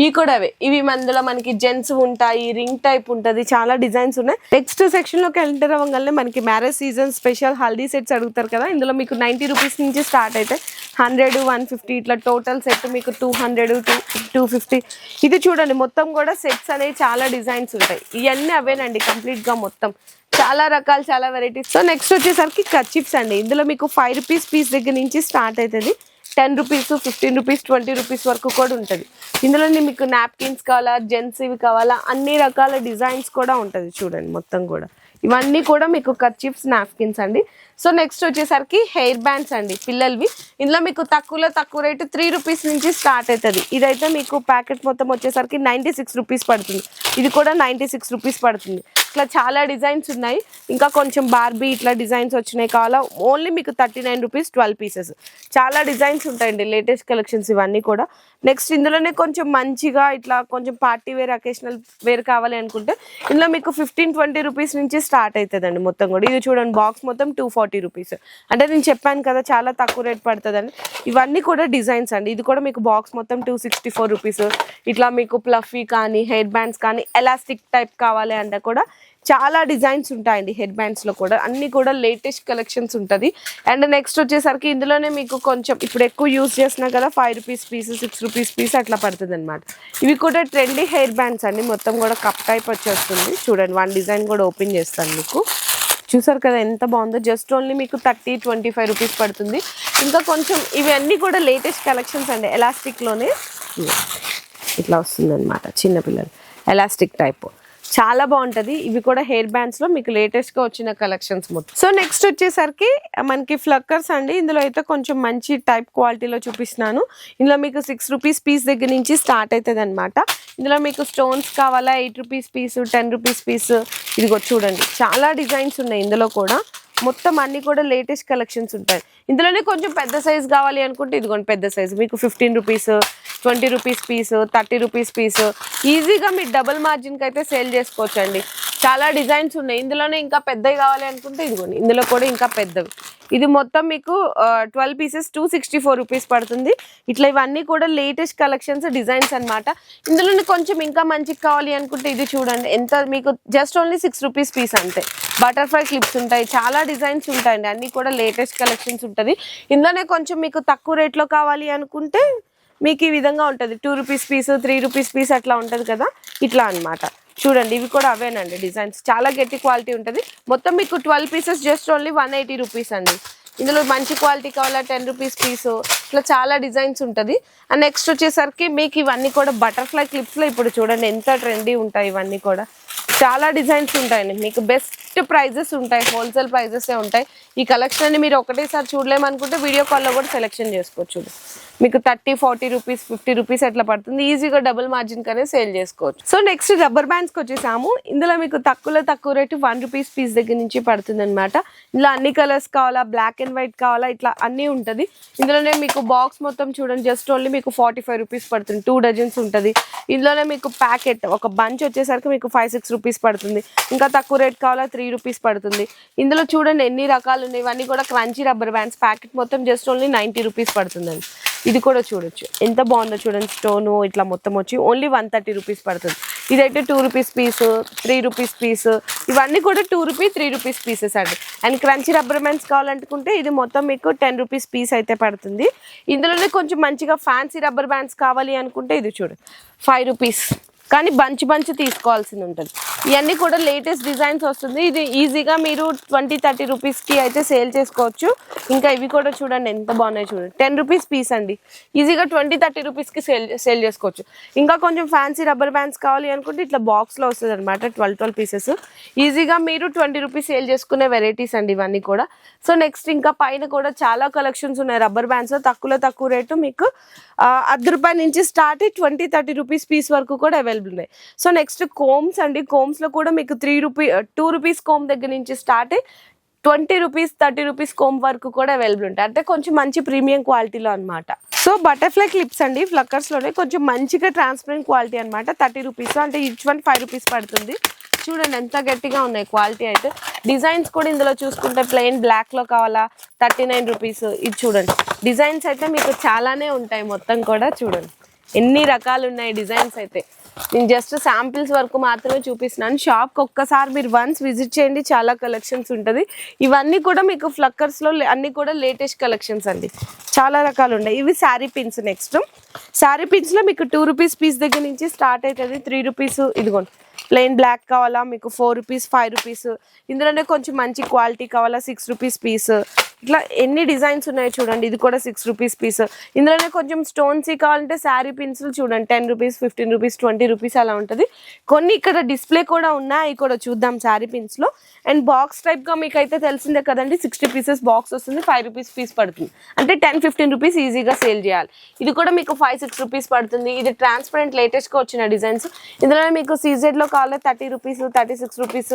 ఇవి కూడా అవే. ఇవి అందులో మనకి జెంట్స్ ఉంటాయి రింగ్ టైప్ ఉంటుంది చాలా డిజైన్స్ ఉన్నాయి. నెక్స్ట్ సెక్షన్లోకి ఎంటర్ అవ్వగానే మనకి marriage season special haldi sets అడుగుతారు కదా ఇందులో మీకు నైంటీ రూపీస్ నుంచి స్టార్ట్ అయితే హండ్రెడ్ వన్ ఫిఫ్టీ ఇట్లా టోటల్ సెట్ మీకు two hundred two two fifty ఇది చూడండి మొత్తం కూడా సెట్స్ అనేవి చాలా డిజైన్స్ ఉంటాయి. ఇవన్నీ అవేనండి కంప్లీట్గా మొత్తం. చాలా రకాలు చాలా వెరైటీస్ సో నెక్స్ట్ వచ్చేసరికి కచ్చిప్స్ అండి. ఇందులో మీకు ఫైవ్ రూపీస్ పీస్ దగ్గర నుంచి స్టార్ట్ అవుతుంది ten rupees fifteen rupees twenty rupees వరకు కూడా ఉంటుంది. ఇందులోనే మీకు నాప్కిన్స్ కావాలా జెంట్స్ ఇవి కావాలా అన్ని రకాల డిజైన్స్ కూడా ఉంటుంది చూడండి మొత్తం కూడా. ఇవన్నీ కూడా మీకు కర్చిప్స్ నాప్కిన్స్ అండి. సో నెక్స్ట్ వచ్చేసరికి హెయిర్ బ్యాండ్స్ అండి పిల్లలవి. ఇందులో మీకు తక్కువలో తక్కువ రేటు త్రీ రూపీస్ నుంచి స్టార్ట్ అవుతుంది ఇదైతే మీకు ప్యాకెట్ మొత్తం వచ్చేసరికి నైంటీ సిక్స్ రూపీస్ పడుతుంది. ఇది కూడా నైంటీ సిక్స్ రూపీస్ పడుతుంది. ఇట్లా చాలా డిజైన్స్ ఉన్నాయి. ఇంకా కొంచెం బార్బీ ఇట్లా డిజైన్స్ వచ్చినాయి కావాలా? ఓన్లీ మీకు thirty nine rupees twelve pieces. చాలా డిజైన్స్ ఉంటాయండి లేటెస్ట్ కలెక్షన్స్ ఇవన్నీ కూడా. నెక్స్ట్ ఇందులోనే కొంచెం మంచిగా ఇట్లా కొంచెం పార్టీ వేర్ అకేషనల్ వేర్ కావాలి అనుకుంటే ఇందులో మీకు ఫిఫ్టీన్ ట్వంటీ రూపీస్ నుంచి స్టార్ట్ అవుతుందండి మొత్తం కూడా. ఇది చూడండి బాక్స్ మొత్తం టూ ఫార్టీ రూపీస్. అంటే నేను చెప్పాను కదా చాలా తక్కువ రేట్ పడుతుందండి ఇవన్నీ కూడా డిజైన్స్ అండి. ఇది కూడా మీకు బాక్స్ మొత్తం టూ సిక్స్టీ ఫోర్ రూపీస్. ఇట్లా మీకు ప్లఫీ కానీ హెయిర్ బ్యాండ్స్ కానీ ఎలాస్టిక్ టైప్ కావాలి అంటే కూడా చాలా డిజైన్స్ ఉంటాయండి హెడ్ బ్యాండ్స్లో కూడా. అన్ని కూడా లేటెస్ట్ కలెక్షన్స్ ఉంటుంది. అండ్ నెక్స్ట్ వచ్చేసరికి ఇందులోనే మీకు కొంచెం ఇప్పుడు ఎక్కువ యూస్ చేసినా కదా five rupees piece six rupees piece అట్లా పడుతుంది అనమాట ఇవి కూడా ట్రెండీ హెయిర్ బ్యాండ్స్ అండి. మొత్తం కూడా కప్ టైప్ వచ్చేస్తుంది. చూడండి వన్ డిజైన్ కూడా ఓపెన్ చేస్తాను మీకు. చూసారు కదా ఎంత బాగుందో. జస్ట్ ఓన్లీ మీకు థర్టీ ట్వంటీ ఫైవ్ రూపీస్ పడుతుంది. ఇంకా కొంచెం ఇవన్నీ కూడా లేటెస్ట్ కలెక్షన్స్ అండి. ఎలాస్టిక్లోనే ఇట్లా వస్తుంది అనమాట చిన్నపిల్లలు ఎలాస్టిక్ టైప్ చాలా బాగుంటది. ఇవి కూడా హెయిర్ బ్యాండ్స్లో మీకు లేటెస్ట్గా వచ్చిన కలెక్షన్స్ మొత్తం. సో నెక్స్ట్ వచ్చేసరికి మనకి ఫ్లక్కర్స్ అండి. ఇందులో అయితే కొంచెం మంచి టైప్ క్వాలిటీలో చూపిస్తున్నాను. ఇందులో మీకు సిక్స్ రూపీస్ పీస్ దగ్గర నుంచి స్టార్ట్ అవుతుంది అనమాట ఇందులో మీకు స్టోన్స్ కావాలా eight rupees piece ten rupees piece ఇదిగో చూడండి. చాలా డిజైన్స్ ఉన్నాయి ఇందులో కూడా. మొత్తం అన్ని కూడా లేటెస్ట్ కలెక్షన్స్ ఉంటాయి. ఇందులోనే కొంచెం పెద్ద సైజ్ కావాలి అనుకుంటే ఇదిగోండి పెద్ద సైజ్ మీకు fifteen rupees twenty rupees piece thirty rupees piece ఈజీగా మీరు డబుల్ మార్జిన్కి అయితే సేల్ చేసుకోవచ్చండి. చాలా డిజైన్స్ ఉన్నాయి. ఇందులోనే ఇంకా పెద్దవి కావాలి అనుకుంటే ఇదిగోండి. ఇందులో కూడా ఇంకా పెద్దవి. ఇది మొత్తం మీకు twelve pieces two sixty four rupees పడుతుంది. ఇట్లా ఇవన్నీ కూడా లేటెస్ట్ కలెక్షన్స్ డిజైన్స్ అనమాట ఇందులోనే కొంచెం ఇంకా మంచిగా కావాలి అనుకుంటే ఇది చూడండి. ఎంత మీకు just only six rupees piece అంతే. బటర్ఫ్లై క్లిప్స్ ఉంటాయి చాలా డిజైన్స్ ఉంటాయండి. అన్నీ కూడా లేటెస్ట్ కలెక్షన్స్ ఉంటుంది. ఇందులోనే కొంచెం మీకు తక్కువ రేట్లో కావాలి అనుకుంటే మీకు ఈ విధంగా ఉంటుంది. Two rupees piece three rupees piece అట్లా ఉంటుంది కదా. ఇట్లా అన్నమాట. చూడండి ఇవి కూడా అవేనండి డిజైన్స్. చాలా గట్టి క్వాలిటీ ఉంటుంది. మొత్తం మీకు twelve pieces just only one eighty rupees అండి. ఇందులో మంచి క్వాలిటీ కావాలా? Ten rupees piece. ఇట్లా చాలా డిజైన్స్ ఉంటుంది. అండ్ నెక్స్ట్ వచ్చేసరికి మీకు ఇవన్నీ కూడా బటర్ఫ్లై క్లిప్స్లో ఇప్పుడు చూడండి ఎంత ట్రెండీ ఉంటాయి ఇవన్నీ కూడా. చాలా డిజైన్స్ ఉంటాయండి. మీకు బెస్ట్ ప్రైజెస్ ఉంటాయి. హోల్సేల్ ప్రైజెసే ఉంటాయి. ఈ కలెక్షన్ అన్ని మీరు ఒకటేసారి చూడలేమనుకుంటే వీడియో కాల్లో కూడా సెలెక్షన్ చేసుకోవచ్చు. మీకు thirty forty rupees fifty rupees అట్లా పడుతుంది? ఈజీగా డబుల్ మార్జిన్ కనే సేల్ చేసుకోవచ్చు. సో నెక్స్ట్ రబ్బర్ బ్యాండ్స్కి వచ్చేసాము. ఇందులో మీకు తక్కువలో తక్కువ రేటు వన్ రూపీస్ పీస్ దగ్గర నుంచి పడుతుంది అనమాట ఇందులో అన్ని కలర్స్ కావాలా? బ్లాక్ అండ్ వైట్ కావాలా? ఇట్లా అన్నీ ఉంటుంది. ఇందులోనే మీకు బాక్స్ మొత్తం చూడండి. జస్ట్ ఓన్లీ మీకు ఫార్టీ ఫైవ్ రూపీస్ పడుతుంది. టూ డజన్స్ ఉంటుంది. ఇందులోనే మీకు ప్యాకెట్ ఒక బంచ్ వచ్చేసరికి మీకు ఫైవ్ సిక్స్ రూపీస్ పడుతుంది. ఇంకా తక్కువ రేట్ కావాలా? త్రీ రూపీస్ పడుతుంది. ఇందులో చూడండి ఎన్ని రకాలు ఉన్నాయి. ఇవన్నీ కూడా క్రంచీ రబ్బర్ బ్యాండ్స్ ప్యాకెట్ మొత్తం జస్ట్ ఓన్లీ నైంటీ రూపీస్ పడుతుందండి. ఇది కూడా చూడొచ్చు. ఎంత బాగుందో చూడండి స్టోను ఇట్లా మొత్తం వచ్చి ఓన్లీ వన్ థర్టీ రూపీస్ పడుతుంది. ఇదైతే two rupees piece three rupees piece ఇవన్నీ కూడా two rupees three rupees pieces అండి. అండ్ క్రంచీ రబ్బర్ బ్యాండ్స్ కావాలనుకుంటే ఇది మొత్తం మీకు టెన్ రూపీస్ పీస్ అయితే పడుతుంది. ఇందులోనే కొంచెం మంచిగా ఫ్యాన్సీ రబ్బర్ బ్యాండ్స్ కావాలి అనుకుంటే ఇది చూడు ఫైవ్ రూపీస్ కానీ బంచి బంచి తీసుకోవాల్సింది ఉంటుంది ఇవన్నీ కూడా లేటెస్ట్ డిజైన్స్ వస్తుంది. ఇది ఈజీగా మీరు ట్వంటీ థర్టీ రూపీస్కి అయితే సేల్ చేసుకోవచ్చు. ఇంకా ఇవి కూడా చూడండి ఎంత బాగున్నాయి చూడండి. టెన్ రూపీస్ పీస్ అండి. ఈజీగా ట్వంటీ థర్టీ రూపీస్కి సేల్ సేల్ చేసుకోవచ్చు. ఇంకా కొంచెం ఫ్యాన్సీ రబ్బర్ బ్యాండ్స్ కావాలి అనుకుంటే ఇట్లా బాక్స్లో వస్తుంది అనమాట ట్వెల్వ్ ట్వెల్వ్ పీసెస్. ఈజీగా మీరు ట్వంటీ రూపీస్ సేల్ చేసుకునే వెరైటీస్ అండి ఇవన్నీ కూడా. సో నెక్స్ట్ ఇంకా పైన కూడా చాలా కలెక్షన్స్ ఉన్నాయి రబ్బర్ బ్యాండ్స్లో తక్కువలో తక్కువ రేటు మీకు అర్ధ రూపాయల నుంచి start twenty thirty rupees piece వరకు కూడా అవైలబుల్ ఉన్నాయి. సో నెక్స్ట్ కోమ్స్ అండి. కోమ్స్లో కూడా మీకు three rupee two rupees comb దగ్గర నుంచి స్టార్ట్ అయ్యి twenty rupees thirty rupees comb వరకు కూడా అవైలబుల్ ఉంటాయి. అంటే కొంచెం మంచి ప్రీమియం క్వాలిటీలో అన్నమాట. సో బటర్ఫ్లై క్లిప్స్ అండి. ఫ్లక్కర్స్లోనే కొంచెం మంచిగా ట్రాన్స్పరెంట్ క్వాలిటీ అనమాట థర్టీ రూపీస్ అంటే ఈచ్ వన్ ఫైవ్ రూపీస్ పడుతుంది. చూడండి ఎంత గట్టిగా ఉన్నాయి క్వాలిటీ అయితే. డిజైన్స్ కూడా ఇందులో చూసుకుంటే ప్లెయిన్ బ్లాక్లో కావాలా? థర్టీ నైన్ రూపీస్ ఇది చూడండి. డిజైన్స్ అయితే మీకు చాలానే ఉంటాయి మొత్తం కూడా చూడండి. ఎన్ని రకాలు ఉన్నాయి డిజైన్స్ అయితే. నేను జస్ట్ శాంపిల్స్ వరకు మాత్రమే చూపిస్తున్నాను. షాప్కి ఒక్కసారి మీరు వన్స్ విజిట్ చేయండి చాలా కలెక్షన్స్ ఉంటుంది. ఇవన్నీ కూడా మీకు ఫ్లక్కర్స్లో అన్నీ కూడా లేటెస్ట్ కలెక్షన్స్ అండి. చాలా రకాలు ఉన్నాయి. ఇవి శారీ పిన్స్ నెక్స్ట్ శారీ పిన్స్లో మీకు టూ రూపీస్ పీస్ దగ్గర నుంచి స్టార్ట్ అవుతుంది. త్రీ రూపీస్ ఇదిగోండి. ప్లెయిన్ బ్లాక్ కావాలా మీకు ఫోర్ రూపీస్ ఫైవ్ రూపీస్ ఇందులోనే కొంచెం మంచి క్వాలిటీ కావాలా సిక్స్ రూపీస్ పీస్ ఇట్లా ఎన్ని డిజైన్స్ ఉన్నాయి చూడండి. ఇది కూడా సిక్స్ రూపీస్ పీస్ ఇందులోనే కొంచెం స్టోన్స్ కావాలంటే శారీ పిన్స్లు చూడండి. Ten rupees fifteen rupees twenty rupees అలా ఉంటుంది. కొన్ని ఇక్కడ డిస్ప్లే కూడా ఉన్నాయి. కూడా చూద్దాం శారీ పిన్స్లో అండ్ బాక్స్ టైప్గా మీకు అయితే తెలిసిందే కదండి. సిక్స్టీ పీసెస్ బాక్స్ వస్తుంది. ఫైవ్ రూపీస్ పీస్ పడుతుంది. అంటే టెన్ ఫిఫ్టీన్ రూపీస్ ఈజీగా సేల్ చేయాలి. ఇది కూడా మీకు ఫైవ్ సిక్స్ రూపీస్ పడుతుంది. ఇది ట్రాన్స్పరెంట్ లేటెస్ట్గా వచ్చిన డిజైన్స్ ఇందులో మీకు సీజెడ్లో కావాలి thirty rupees thirty six rupees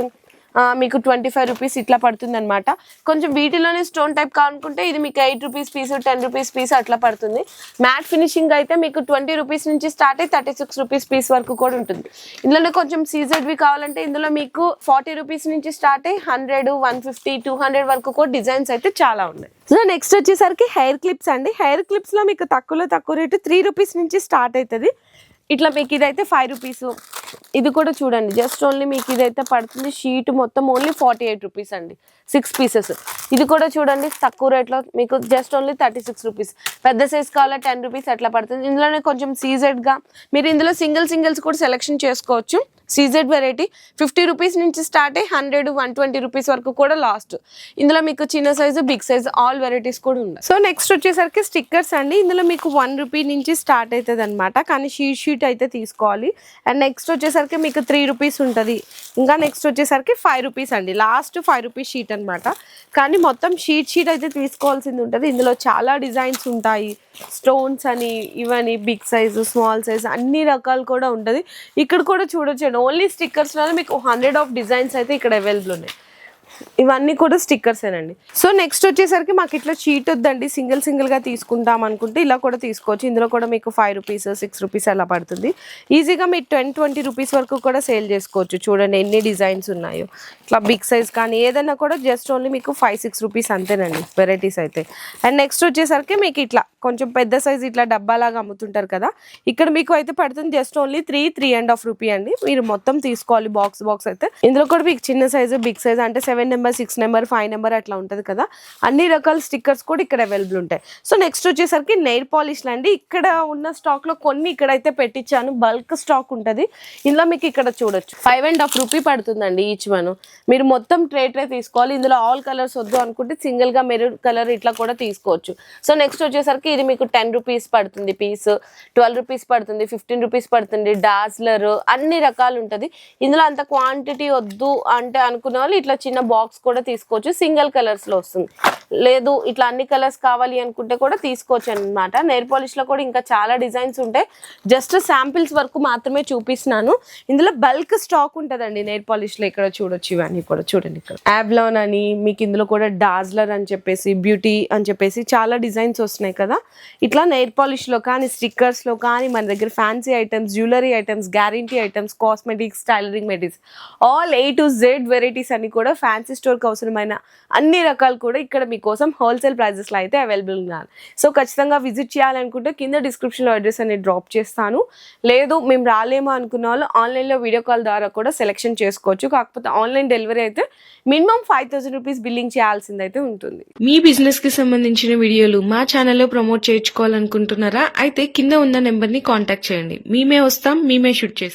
మీకు ట్వంటీ ఫైవ్ రూపీస్ ఇట్లా పడుతుంది అనమాట కొంచెం వీటిలోనే స్టోన్ టైప్ కానుకుంటే ఇది మీకు eight rupees piece ten rupees piece అట్లా పడుతుంది. మ్యాట్ ఫినిషింగ్ అయితే మీకు ట్వంటీ రూపీస్ నుంచి స్టార్ట్ అయ్యి థర్టీ సిక్స్ రూపీస్ పీస్ వరకు కూడా ఉంటుంది. ఇందులోనే కొంచెం సీజెడ్వి కావాలంటే ఇందులో మీకు ఫార్టీ రూపీస్ నుంచి స్టార్ట్ అయ్యి hundred one fifty two hundred వరకు కూడా డిజైన్స్ అయితే చాలా ఉన్నాయి. సో నెక్స్ట్ వచ్చేసరికి హెయిర్ క్లిప్స్ అండి. హెయిర్ క్లిప్స్లో మీకు తక్కువలో తక్కువ రేటు త్రీ రూపీస్ నుంచి స్టార్ట్ అవుతుంది. ఇట్లా మీకు ఇదైతే ఫైవ్ రూపీస్ ఇది కూడా చూడండి జస్ట్ ఓన్లీ మీకు ఇదైతే పడుతుంది. షీట్ మొత్తం ఓన్లీ ఫార్టీ ఎయిట్ రూపీస్ అండి. సిక్స్ పీసెస్ ఇది కూడా చూడండి తక్కువ రేట్లో మీకు just only thirty six rupees పెద్ద సైజ్ కావాలా టెన్ రూపీస్ అట్లా పడుతుంది. ఇందులోనే కొంచెం సీజెడ్గా మీరు ఇందులో సింగిల్ సింగిల్స్ కూడా సెలెక్షన్ చేసుకోవచ్చు. సీజెడ్ వెరైటీ ఫిఫ్టీ రూపీస్ నుంచి స్టార్ట్ అయ్యి హండ్రెడ్ వన్ ట్వంటీ రూపీస్ వరకు కూడా లాస్ట్ ఇందులో మీకు చిన్న size big size all varieties కూడా ఉన్నాయి. సో నెక్స్ట్ వచ్చేసరికి స్టిక్కర్స్ అండి. ఇందులో మీకు వన్ రూపీ నుంచి స్టార్ట్ అవుతుంది అనమాట కానీ షీట్ షీట్ అయితే తీసుకోవాలి. అండ్ నెక్స్ట్ వచ్చేసరికి మీకు త్రీ రూపీస్ ఉంటుంది. ఇంకా నెక్స్ట్ వచ్చేసరికి ఫైవ్ రూపీస్ అండి. లాస్ట్ ఫైవ్ రూపీస్ షీట్ అనమాట కానీ మొత్తం షీట్ షీట్ అయితే తీసుకోవాల్సింది ఉంటుంది. ఇందులో చాలా డిజైన్స్ ఉంటాయి. స్టోన్స్ అని ఇవని బిగ్ సైజు స్మాల్ సైజ్ అన్ని రకాలు కూడా ఉంటుంది. ఇక్కడ కూడా చూడొచ్చండి ఓన్లీ స్టిక్కర్స్లోనే మీకు హండ్రెడ్ ఆఫ్ డిజైన్స్ అయితే ఇక్కడ అవైలబుల్ ఉన్నాయి. ఇవన్నీ కూడా స్టిక్కర్సేనండి సో నెక్స్ట్ వచ్చేసరికి మాకు ఇట్లా షీట్ వద్దండి. సింగిల్ సింగిల్గా తీసుకుంటాం అనుకుంటే ఇలా కూడా తీసుకోవచ్చు. ఇందులో కూడా మీకు ఫైవ్ రూపీస్ సిక్స్ రూపీస్ అలా పడుతుంది. ఈజీగా మీరు టెన్ ట్వంటీ రూపీస్ వరకు కూడా సేల్ చేసుకోవచ్చు. చూడండి ఎన్ని డిజైన్స్ ఉన్నాయో. ఇట్లా బిగ్ సైజ్ కానీ ఏదైనా కూడా జస్ట్ ఓన్లీ మీకు ఫైవ్ సిక్స్ రూపీస్ అంతేనండి. వెరైటీస్ అయితే. అండ్ నెక్స్ట్ వచ్చేసరికి మీకు ఇట్లా కొంచెం పెద్ద సైజ్ ఇట్లా డబ్బాలాగా అమ్ముతుంటారు కదా. ఇక్కడ మీకు అయితే పడుతుంది just only three three and half rupee అండి. మీరు మొత్తం తీసుకోవాలి. బాక్స్ బాక్స్ అయితే. ఇందులో కూడా మీకు చిన్న సైజు బిగ్ సైజ్ అంటే seven number six number five number అట్లా ఉంటుంది కదా. అన్ని రకాల స్టిక్కర్స్ కూడా ఇక్కడ అవైలబుల్ ఉంటాయి. సో నెక్స్ట్ వచ్చేసరికి నెయిల్ పాలిష్లు అండి. ఇక్కడ ఉన్న స్టాక్లో కొన్ని ఇక్కడైతే పెట్టించాను. బల్క్ స్టాక్ ఉంటుంది. ఇందులో మీకు ఇక్కడ చూడొచ్చు. ఫైవ్ అండ్ హాఫ్ రూపీ పడుతుందండి ఈచ్ వన్ మీరు మొత్తం ట్రే ట్రే తీసుకోవాలి. ఇందులో ఆల్ కలర్స్ వద్దు అనుకుంటే సింగిల్గా మెరూన్ కలర్ ఇట్లా కూడా తీసుకోవచ్చు. సో నెక్స్ట్ వచ్చేసరికి ఇది మీకు టెన్ రూపీస్ పడుతుంది పీస్ ట్వెల్వ్ రూపీస్ పడుతుంది ఫిఫ్టీన్ రూపీస్ పడుతుంది డార్జ్లర్ అన్ని రకాలు ఉంటుంది. ఇందులో అంత క్వాంటిటీ వద్దు అంటే అనుకున్న వాళ్ళు ఇట్లా చిన్న బాక్స్ కూడా తీసుకోవచ్చు. సింగిల్ కలర్స్లో వస్తుంది. లేదు ఇట్లా అన్ని కలర్స్ కావాలి అనుకుంటే కూడా తీసుకోవచ్చు అనమాట నెయిర్ పాలిష్లో కూడా ఇంకా చాలా డిజైన్స్ ఉంటాయి. జస్ట్ శాంపిల్స్ వరకు మాత్రమే చూపిస్తున్నాను. ఇందులో బల్క్ స్టాక్ ఉంటుందండి నెయిర్ పాలిష్లో. ఇక్కడ చూడొచ్చు ఇవన్నీ కూడా. చూడండి ఇక్కడ. యాబ్లాన్ అని మీకు ఇందులో కూడా డాజ్లర్ అని చెప్పేసి బ్యూటీ అని చెప్పేసి చాలా డిజైన్స్ వస్తున్నాయి కదా. ఇట్లా నెయిర్ పాలిష్లో కానీ స్టిక్కర్స్లో కానీ మన దగ్గర fancy items jewellery items guarantee items cosmetics tailoring materials all A to Z varieties అన్ని కూడా ఫ్యాన్సీ స్టోర్కి అవసరమైన అన్ని రకాలు కూడా ఇక్కడ మీకోసం హోల్సేల్ ప్రైజెస్లో అయితే అవైలబుల్ ఉన్నాయి. సో ఖచ్చితంగా విజిట్ చేయాలనుకుంటే కింద డిస్క్రిప్షన్లో అడ్రస్ అనేది డ్రాప్ చేస్తాను. లేదు మేము రాలేమో అనుకున్న వాళ్ళు ఆన్లైన్లో వీడియో కాల్ ద్వారా కూడా సెలెక్షన్ చేసుకోవచ్చు. కాకపోతే ఆన్లైన్ డెలివరీ అయితే minimum five thousand rupees billing చేయాల్సిందైతే ఉంటుంది. మీ బిజినెస్కి సంబంధించిన వీడియోలు మా ఛానల్లో ప్రమోట్ చేయించుకోవాలనుకుంటున్నారా? అయితే కింద ఉన్న నెంబర్ని కాంటాక్ట్ చేయండి. మేమే వస్తాం మేమే షూట్ చేస్తాం.